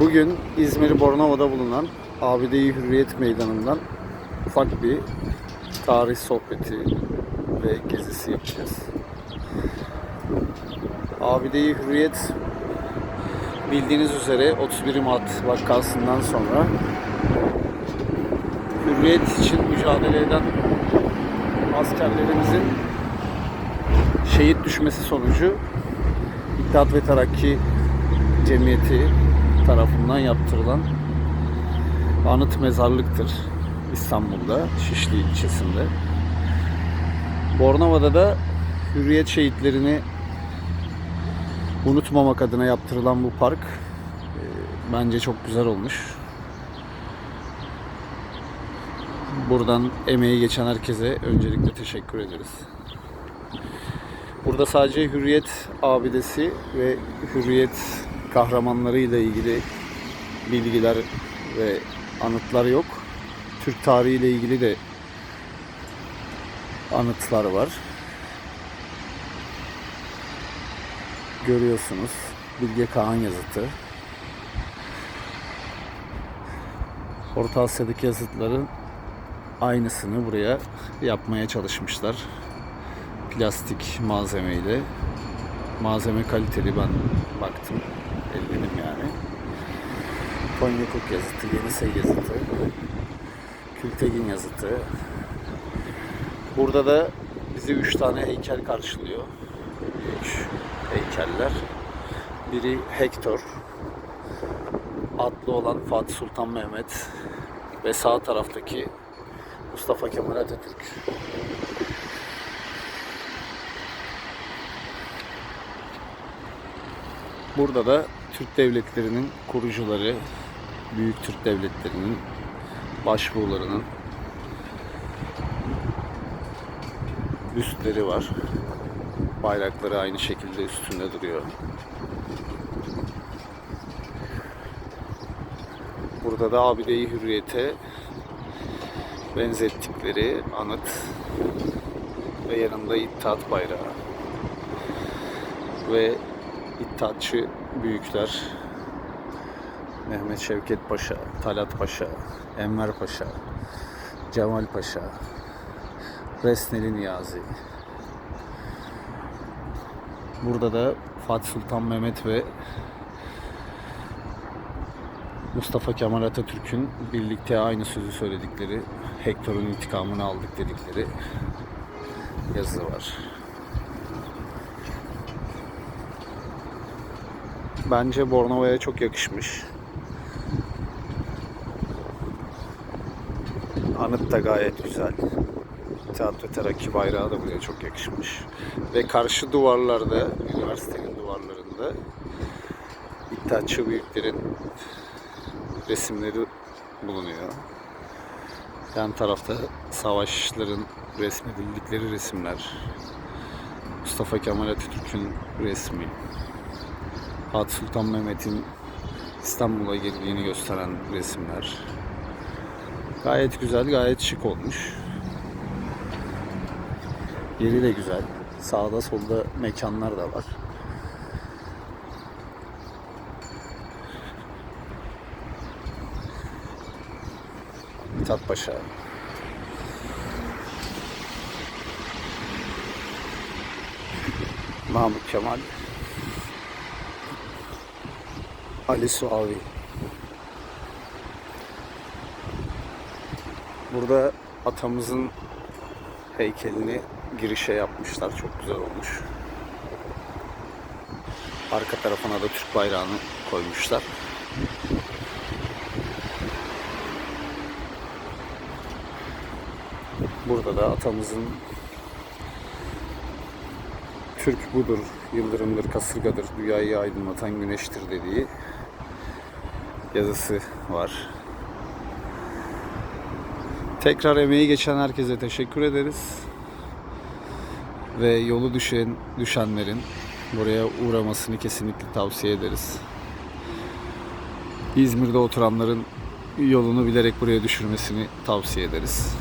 Bugün İzmir Bornova'da bulunan Abide-i Hürriyet Meydanı'ndan ufak bir tarih sohbeti ve gezisi yapacağız. Abide-i Hürriyet bildiğiniz üzere 31 Mart vakasından sonra hürriyet için mücadele eden askerlerimizin şehit düşmesi sonucu İttihat ve Terakki Cemiyeti tarafından yaptırılan anıt mezarlıktır İstanbul'da, Şişli ilçesinde. Bornova'da da hürriyet şehitlerini unutmamak adına yaptırılan bu park e, bence çok güzel olmuş. Buradan emeği geçen herkese öncelikle teşekkür ederiz. Burada sadece Hürriyet abidesi ve Hürriyet kahramanlarıyla ilgili bilgiler ve anıtlar yok. Türk tarihiyle ilgili de anıtlar var. Görüyorsunuz. Bilge Kağan yazıtı. Orta Asya'daki yazıtların aynısını buraya yapmaya çalışmışlar. Plastik malzemeyle. Malzeme kaliteli ben baktım. Eminim yani. Konyakuk yazıtı, Yenisey yazıtı, Kültegin yazıtı. Burada da bizi üç tane heykel karşılıyor. Büyük heykeller. Biri Hector, atlı olan Fatih Sultan Mehmet ve sağ taraftaki Mustafa Kemal Atatürk. Burada da Türk devletlerinin kurucuları, büyük Türk devletlerinin başbuğlarının üstleri var. Bayrakları aynı şekilde üstünde duruyor. Burada da Abide-i Hürriyet'e benzettikleri anıt ve yanında İttihat bayrağı ve İttihatçı büyükler Mehmet Şevket Paşa, Talat Paşa, Enver Paşa, Cemal Paşa, Resneli Niyazi. Burada da Fatih Sultan Mehmet ve Mustafa Kemal Atatürk'ün birlikte aynı sözü söyledikleri, Hector'un intikamını aldık dedikleri yazı var. Bence Bornova'ya çok yakışmış. Anıt da gayet güzel. İttihat ve Terakki bayrağı da buraya çok yakışmış. Ve karşı duvarlarda, üniversitenin duvarlarında İttihatçı büyüklerin resimleri bulunuyor. Yan tarafta savaşların resmedildikleri resimler. Mustafa Kemal Atatürk'ün resmi. Fatih Sultan Mehmet'in İstanbul'a girdiğini gösteren resimler. Gayet güzel, gayet şık olmuş. Yeri de güzel. Sağda solda mekanlar da var. Mithat Paşa. Mahmut Kemal. Ali Suavi. Burada atamızın heykelini girişe yapmışlar. Çok güzel olmuş. Arka tarafına da Türk bayrağını koymuşlar. Burada da atamızın Türk budur, yıldırımdır, kasırgadır, dünyayı aydınlatan güneştir dediği yazısı var. Tekrar emeği geçen herkese teşekkür ederiz. Ve yolu düşen düşenlerin buraya uğramasını kesinlikle tavsiye ederiz. İzmir'de oturanların yolunu bilerek buraya düşürmesini tavsiye ederiz.